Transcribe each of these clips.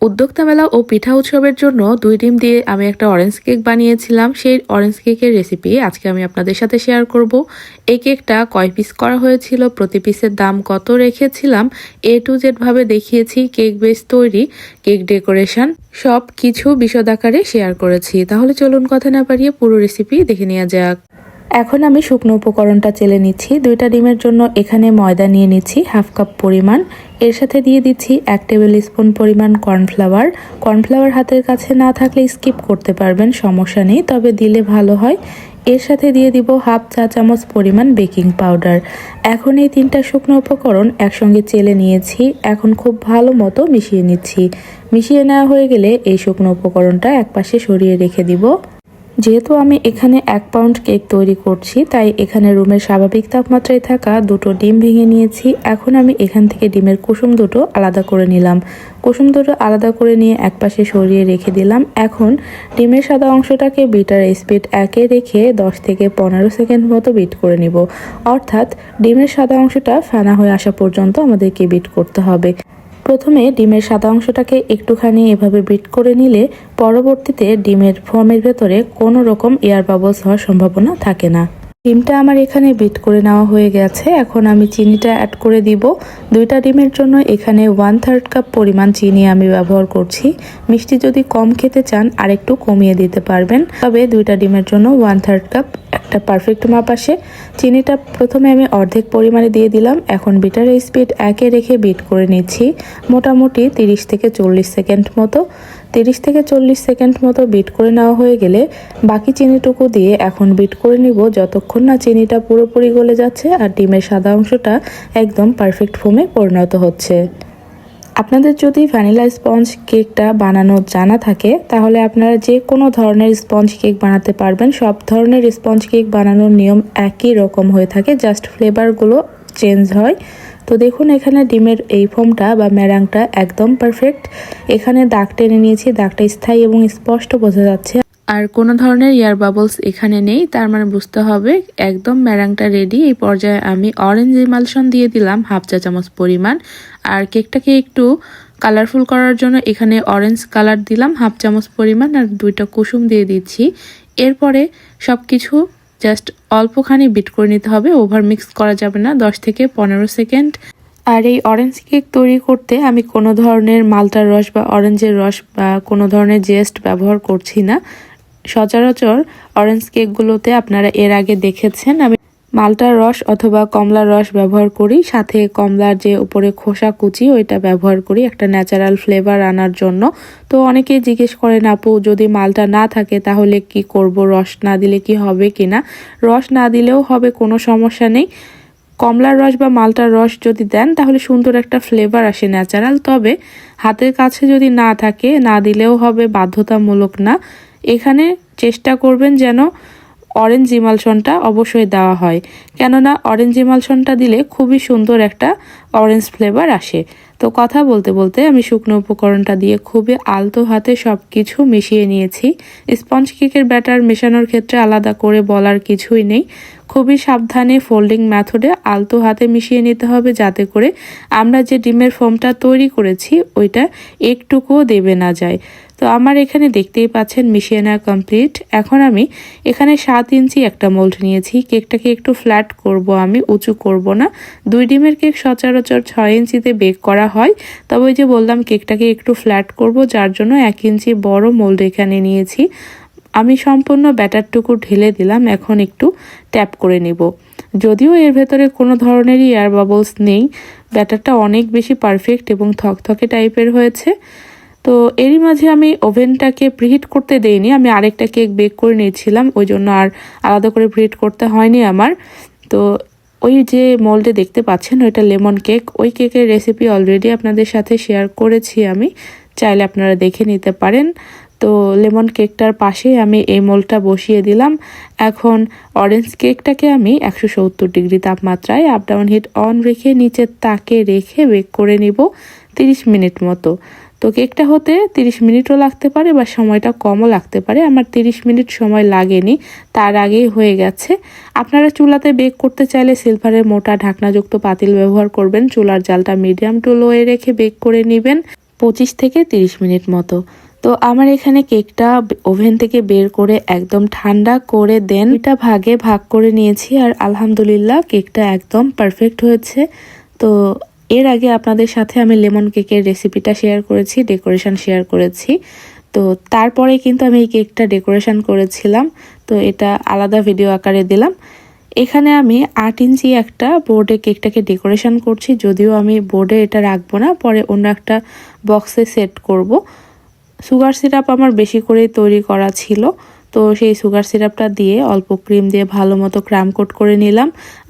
উদ্যোক্তা মেলা ও পিঠা উৎসবের জন্য দুই ডিম দিয়ে আমি একটা অরেঞ্জ কেক বানিয়েছিলাম। সেই অরেঞ্জ কেকের রেসিপি আজকে আমি আপনাদের সাথে শেয়ার করব। এই কেকটা কয় পিস করা হয়েছিল, প্রতি পিসের দাম কত রেখেছিলাম, এ টু জেড ভাবে দেখিয়েছি কেক বেস তৈরি কেক ডেকোরেশন সব কিছু বিশদ আকারে শেয়ার করেছি। তাহলে চলুন কথা না পারিয়ে পুরো রেসিপি দেখে নেওয়া যাক। এখন আমি শুকনো উপকরণটা চেলে নিচ্ছি। দুইটা ডিমের জন্য এখানে ময়দা নিয়ে নিচ্ছি, হাফ কাপ পরিমাণ। এর সাথে দিয়ে দিচ্ছি এক টেবিল স্পুন পরিমাণ কর্নফ্লাওয়ার। কর্নফ্লাওয়ার হাতের কাছে না থাকলে স্কিপ করতে পারবেন, সমস্যা নেই, তবে দিলে ভালো হয়। এর সাথে দিয়ে দিব হাফ চা চামচ পরিমাণ বেকিং পাউডার। এখন এই তিনটা শুকনো উপকরণ একসঙ্গে চেলে নিয়েছি। এখন খুব ভালো মতো মিশিয়ে নিচ্ছি। মিশিয়ে নেওয়া হয়ে গেলে এই শুকনো উপকরণটা একপাশে সরিয়ে রেখে দিব। যেহেতু আমি এখানে এক পাউন্ড কেক তৈরি করছি, তাই এখানে রুমের স্বাভাবিক তাপমাত্রায় থাকা দুটো ডিম ভেঙে নিয়েছি। এখন আমি এখান থেকে ডিমের কুসুম দুটো আলাদা করে নিলাম। কুসুম দুটো আলাদা করে নিয়ে একপাশে সরিয়ে রেখে দিলাম। এখন ডিমের সাদা অংশটাকে বিটার স্পিড একে রেখে দশ থেকে পনেরো সেকেন্ড মতো বিট করে নিব। অর্থাৎ ডিমের সাদা অংশটা ফেনা হয়ে আসা পর্যন্ত আমাদেরকে বিট করতে হবে। প্রথমে ডিমের সাদা অংশটাকে একটুখানি এভাবে বিট করে নিলে পরবর্তীতে ডিমের ফর্মের ভেতরে কোনো রকম এয়ার বাবলস হওয়ার সম্ভাবনা থাকে না। ডিমটা আমার এখানে বিট করে নেওয়া হয়ে গেছে। এখন আমি চিনিটা অ্যাড করে দিব। দুইটা ডিমের জন্য এখানে ওয়ান থার্ড কাপ পরিমাণ চিনি আমি ব্যবহার করছি। মিষ্টি যদি কম খেতে চান, আরেকটু কমিয়ে দিতে পারবেন। তবে দুইটা ডিমের জন্য ওয়ান থার্ড কাপ একটা পারফেক্ট মাপ আসে। চিনিটা প্রথমে আমি অর্ধেক পরিমাণে দিয়ে দিলাম। এখন বিটারের স্পিড একে রেখে বিট করে নিচ্ছি। মোটামুটি তিরিশ থেকে চল্লিশ সেকেন্ড মতো। তিরিশ থেকে চল্লিশ সেকেন্ড মতো বিট করে নেওয়া হয়ে গেলে বাকি চিনিটুকু দিয়ে এখন বিট করে নিব যতক্ষণ না চিনিটা পুরোপুরি গলে যাচ্ছে আর ডিমের সাদা অংশটা একদম পারফেক্ট ফোমে পরিণত হচ্ছে। আপনাদের যদি ভ্যানিলা স্পঞ্জ কেকটা বানানো জানা থাকে, তাহলে আপনারা যে কোনো ধরনের স্পঞ্জ কেক বানাতে পারবেন। সব ধরনের স্পঞ্জ কেক বানানোর নিয়ম একই রকম হয়ে থাকে, জাস্ট ফ্লেভারগুলো চেঞ্জ হয়। তো দেখুন, এখানে ডিমের এই ফোমটা বা ম্যারাংটা একদম পারফেক্ট এখানে দাগ টেনে নিয়েছি, দাগটা স্থায়ী এবং স্পষ্ট বোঝা যাচ্ছে। আর কোনো ধরনের এয়ার বাবলস এখানে নেই, তার মানে বুঝতে হবে একদম ম্যারাংটা রেডি এই পর্যায়ে আমি অরেঞ্জ ইমালশন দিয়ে দিলাম হাফ চা চামচ পরিমাণ। আর কেকটাকে একটু কালারফুল করার জন্য এখানে অরেঞ্জ কালার দিলাম হাফ চামচ পরিমাণ আর দুইটা কুসুম দিয়ে দিচ্ছি। এরপরে সব কিছু জাস্ট অল্পখানি বিট করে নিতে হবে, ওভার মিক্স করা যাবে না, দশ থেকে পনেরো সেকেন্ড। আর এই অরেঞ্জ কেক তৈরি করতে আমি কোনো ধরনের মালটার রস বা অরেঞ্জের রস বা কোনো ধরনের জেস্ট ব্যবহার করছি না। সচরাচর অরেঞ্জ কেকগুলোতে আপনারা এর আগে দেখেছেন, আমি মালটার রস অথবা কমলার রস ব্যবহার করি। সাথে কমলার যে উপরে খোসা কুচি, ওইটা ব্যবহার করি একটা ন্যাচারাল ফ্লেভার আনার জন্য। তো অনেকেই জিজ্ঞেস করেন, আপু, যদি মালটা না থাকে তাহলে কি করব? রস না দিলে কি হবে কি না রস না দিলেও হবে, কোনো সমস্যা নেই। কমলার রস বা মালটার রস যদি দেন, তাহলে সুন্দর একটা ফ্লেভার আসে ন্যাচারাল তবে হাতের কাছে যদি না থাকে, না দিলেও হবে, বাধ্যতামূলক না। এখানে চেষ্টা করবেন যেন অরেঞ্জ ইমালশনটা অবশ্যই দেওয়া হয়। কেননা অরেঞ্জ ইমালশনটা দিলে খুবই সুন্দর একটা অরেঞ্জ ফ্লেভার আসে। তো কথা বলতে বলতে আমি শুকনো উপকরণটা দিয়ে খুবই আলতো হাতে সব কিছু মিশিয়ে নিয়েছি। স্পঞ্জ কেকের ব্যাটার মেশানোর ক্ষেত্রে আলাদা করে বলার কিছুই নেই। খুবই সাবধানে ফোল্ডিং মেথডে আলতো হাতে মিশিয়ে নিতে হবে যাতে করে আমরা যে ডিমের ফোমটা তৈরি করেছি, ওইটা একটুকুও দেবে না যায়। তো আমার এখানে দেখতেই পাচ্ছেন মিশিয়ে নেওয়া কমপ্লিট এখন আমি এখানে সাত ইঞ্চি একটা মোল্ড নিয়েছি। কেকটাকে একটু ফ্ল্যাট করব আমি, উঁচু করব না। দুই ডিমের কেক সচরাচর ছয় ইঞ্চিতে বেক করা হয়। তবে ওই যে বললাম, কেকটাকে একটু ফ্ল্যাট করব, যার জন্য এক ইঞ্চি বড় মোল্ড এখানে নিয়েছি। আমি সম্পূর্ণ ব্যাটারটুকু ঢেলে দিলাম, এখন একটু ট্যাপ করে নেব। যদিও এর ভেতরে কোনো ধরনেরই এয়ার বাবলস নেই, ব্যাটারটা অনেক বেশি পারফেক্ট এবং থকথকে টাইপের হয়েছে। তো এরই মাঝে আমি ওভেনটাকে প্রিহিট করতে দেইনি, আমি আরেকটা কেক বেক করে নিয়েছিলাম, ওই জন্য আর আলাদা করে প্রিহিট করতে হয়নি আমার। তো ওই যে মলটে দেখতে পাচ্ছেন, ওইটা লেমন কেক ওই কেকের রেসিপি অলরেডি আপনাদের সাথে শেয়ার করেছি আমি, চাইলে আপনারা দেখে নিতে পারেন। তো লেমন কেকটার পাশেই আমি এই মোলটা বসিয়ে দিলাম। এখন অরেঞ্জ কেকটাকে আমি একশো সত্তর ডিগ্রি তাপমাত্রায় আপ ডাউন হিট অন রেখে নিচে তাকে রেখে বেক করে নিব তিরিশ মিনিট মতো। তো কেকটা হতে 30 মিনিটও লাগতে পারে বা সময়টা কমও লাগতে পারে। আমার 30 মিনিট সময় লাগেনি, তার আগেই হয়ে গেছে। আপনারা চুলাতে বেক করতে চাইলে সিলভারের মোটা ঢাকনাযুক্ত পাতিল ব্যবহার করবেন। চুলার জালটা মিডিয়াম টু লোয়ে রেখে বেক করে নেবেন পঁচিশ থেকে তিরিশ মিনিট মতো। তো আমার এখানে কেকটা ওভেন থেকে বের করে একদম ঠান্ডা করে দেন। এটা ভাগে ভাগ করে নিয়েছি আর আলহামদুলিল্লাহ কেকটা একদম পারফেক্ট হয়েছে। তো এর আগে আপনাদের সাথে আমি লেমন কেকের রেসিপিটা শেয়ার করেছি ডেকোরেশন শেয়ার করেছি। তো তারপরে কিন্তু আমি এই কেকটা ডেকোরেশন করেছিলাম। তো এটা আলাদা ভিডিও আকারে দিলাম। এখানে আমি আট ইঞ্চি একটা বোর্ডে কেকটাকে ডেকোরেশন করছি। যদিও আমি বোর্ডে এটা রাখব না, পরে অন্য একটা বক্সে সেট করব। সুগার সিরাপ আমার বেশি করে তৈরি করা ছিল। তো সেই সুগার সিরাপটা দিয়ে অল্প ক্রিম দিয়ে ভালো মতো ক্রাম কোট করে নিলাম।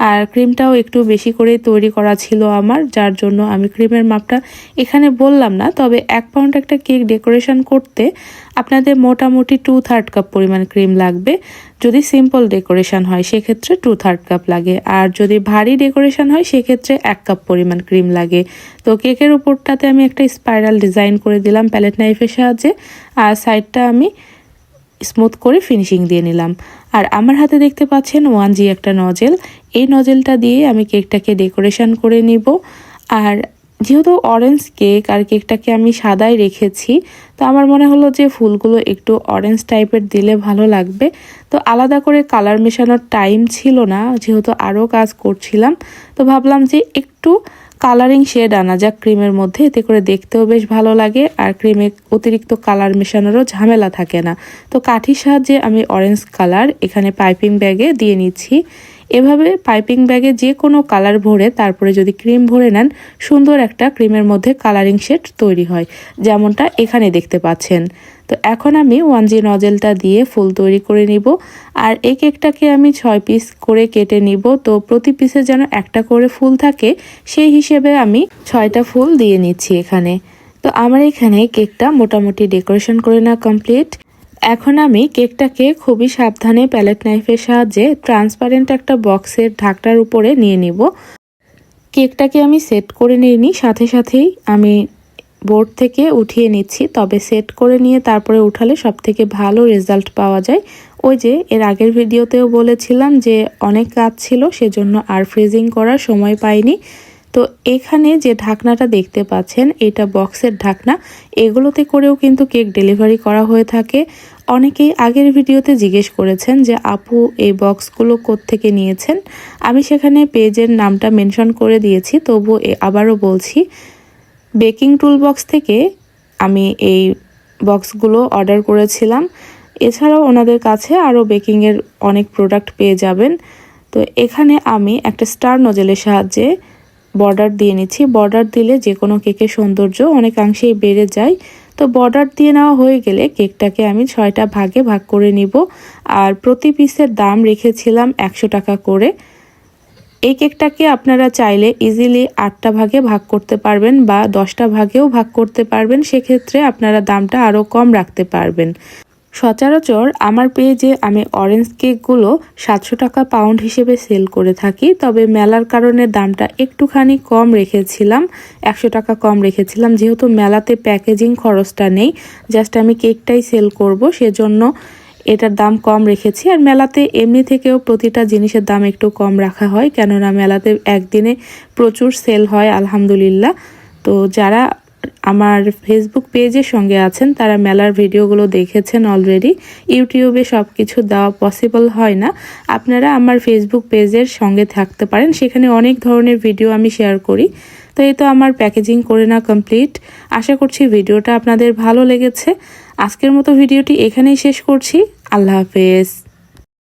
আর ক্রিমটাও একটু বেশি করে তৈরি করা ছিল আমার, যার জন্য আমি ক্রিমের মাপটা এখানে বললাম না। তবে এক পাউন্ড একটা কেক ডেকোরেশন করতে আপনাদের মোটামুটি টু থার্ড কাপ পরিমাণ ক্রিম লাগবে। যদি সিম্পল ডেকোরেশন হয়, সেক্ষেত্রে টু থার্ড কাপ লাগে। আর যদি ভারী ডেকোরেশন হয়, সেক্ষেত্রে এক কাপ পরিমাণ ক্রিম লাগে। তো কেকের উপরটাতে আমি একটা স্পাইরাল ডিজাইন করে দিলাম প্যালেট নাইফের সাহায্যে। আর সাইডটা আমি স্মুথ করে ফিনিশিং দিয়ে নিলাম। আর আমার হাতে দেখতে পাচ্ছেন ওয়ান জি একটা নজেল এই নজেলটা দিয়ে আমি কেকটাকে ডেকোরেশন করে নিব। আর যেহেতু অরেঞ্জ কেক আর কেকটাকে আমি সাদাই রেখেছি, তো আমার মনে হলো যে ফুলগুলো একটু অরেঞ্জ টাইপের দিলে ভালো লাগবে। তো আলাদা করে কালার মেশানোর টাইম ছিল না, যেহেতু আরও কাজ করছিলাম। তো ভাবলাম যে একটু কালারিং শেড আনা যাক ক্রিমের মধ্যে, এতে করে দেখতেও বেশ ভালো লাগে আর ক্রিমে অতিরিক্ত কালার মেশানোরও ঝামেলা থাকে না। তো কাঠির সাহায্যে আমি অরেঞ্জ কালার এখানে পাইপিং ব্যাগে দিয়ে নিচ্ছি। এভাবে পাইপিং ব্যাগে যে কোনো কালার ভরে তারপরে যদি ক্রিম ভরে নেন, সুন্দর একটা ক্রিমের মধ্যে কালারিং শেড তৈরি হয়, যেমনটা এখানে দেখতে পাচ্ছেন। তো এখন আমি ওয়ান জি নজেলটা দিয়ে ফুল তৈরি করে নিব, আর এই কেকটাকে আমি ছয় পিস করে কেটে নিব। তো প্রতি পিসে যেন একটা করে ফুল থাকে, সেই হিসেবে আমি ছয়টা ফুল দিয়ে নিচ্ছি এখানে। তো আমার এখানে কেকটা মোটামুটি ডেকোরেশন করে নেওয়া কমপ্লিট। এখন আমি কেকটাকে খুবই সাবধানে প্যালেট নাইফের সাহায্যে ট্রান্সপারেন্ট একটা বক্সের ঢাকটার উপরে নিয়ে নিব। কেকটাকে আমি সেট করে নিইনি, সাথে সাথেই আমি বোর্ড থেকে উঠিয়ে নিচ্ছি। তবে সেট করে নিয়ে তারপরে উঠালে সব থেকে ভালো রেজাল্ট পাওয়া যায়। ওই যে, এর আগের ভিডিওতেও বলেছিলাম যে, অনেক কাজ ছিল, সেজন্য আর ফ্রিজিং করার সময় পাইনি। তো এখানে যে ঢাকনাটা দেখতে পাচ্ছেন, এটা বক্সের ঢাকনা। এগুলোতে করেও কিন্তু কেক ডেলিভারি করা হয়ে থাকে। অনেকেই আগের ভিডিওতে জিজ্ঞেস করেছেন যে, আপু, এই বক্সগুলো থেকে নিয়েছেন? আমি সেখানে পেজের নামটা মেনশন করে দিয়েছি তবু আবারও বলছি, বেকিং টুল বক্স থেকে আমি এই বক্সগুলো অর্ডার করেছিলাম। এছাড়াও ওনাদের কাছে আরও বেকিংয়ের অনেক প্রোডাক্ট পেয়ে যাবেন। তো এখানে আমি একটা স্টার নজেলের সাহায্যে বর্ডার দিয়ে নিচ্ছি। বর্ডার দিলে যে কোনো কেকের সৌন্দর্য অনেকাংশেই বেড়ে যায়। তো বর্ডার দিয়ে নেওয়া হয়ে গেলে কেকটাকে আমি ছয়টা ভাগে ভাগ করে নিব। আর প্রতি পিসের দাম রেখেছিলাম একশো টাকা করে। এই কেকটাকে আপনারা চাইলে ইজিলি আটটা ভাগে ভাগ করতে পারবেন বা দশটা ভাগেও ভাগ করতে পারবেন। সেক্ষেত্রে আপনারা দামটা আরও কম রাখতে পারবেন। সচরাচর আমার পেজে আমি অরেঞ্জ কেকগুলো সাতশো টাকা পাউন্ড হিসেবে সেল করে থাকি, তবে মেলার কারণে দামটা একটুখানি কম রেখেছিলাম, একশো টাকা কম রেখেছিলাম, যেহেতু মেলাতে প্যাকেজিং খরচটা নেই জাস্ট আমি কেকটাই সেল করব, সেজন্য এটার দাম কম রেখেছি। আর মেলাতে এমনি থেকেও প্রতিটা জিনিসের দাম একটু কম রাখা হয়, কেননা মেলাতে একদিনে প্রচুর সেল হয়, আলহামদুলিল্লাহ। তো যারা আমার ফেসবুক পেজের সঙ্গে আছেন, তারা মেলার ভিডিওগুলো দেখেছেন অলরেডি ইউটিউবে সব কিছু দেওয়া পসিবল হয় না। আপনারা আমার ফেসবুক পেজের সঙ্গে থাকতে পারেন, সেখানে অনেক ধরনের ভিডিও আমি শেয়ার করি। তো এই তো আমার প্যাকেজিং করে না কমপ্লিট আশা করছি ভিডিওটা আপনাদের ভালো লেগেছে। আজকের মতো ভিডিওটি এখানেই শেষ করছি। আল্লাহ হাফেজ।